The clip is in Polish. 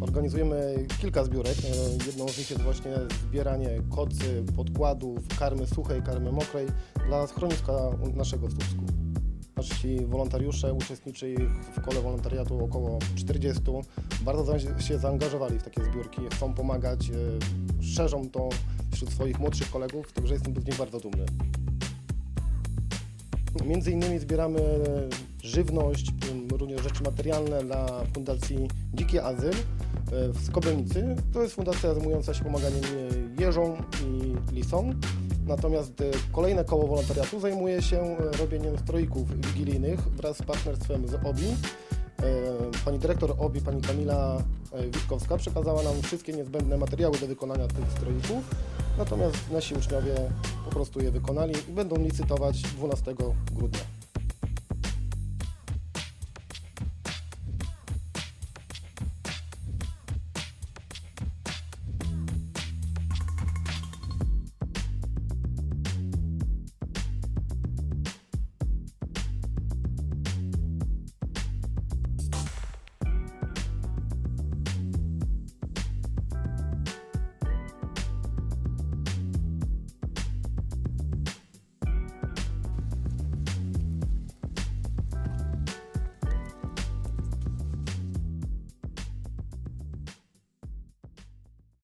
organizujemy kilka zbiórek. E, Jedną z nich jest właśnie zbieranie kocy, podkładów, karmy suchej, karmy mokrej dla schroniska naszego w Słupsku. Nasi wolontariusze uczestniczy w kole wolontariatu około 40. Bardzo się zaangażowali w takie zbiórki, chcą pomagać, e, szerzą to wśród swoich młodszych kolegów, także jestem z nich bardzo dumny. Między innymi zbieramy żywność, również rzeczy materialne dla Fundacji Dziki Azyl w Skobelnicy. To jest fundacja zajmująca się pomaganiem jeżom i lisom. Natomiast e, kolejne koło wolontariatu zajmuje się e, robieniem stroików wigilijnych wraz z partnerstwem z OBI. E, Pani dyrektor OBI, pani Kamila Witkowska przekazała nam wszystkie niezbędne materiały do wykonania tych stroików. Natomiast nasi uczniowie po prostu je wykonali i będą licytować 12 grudnia.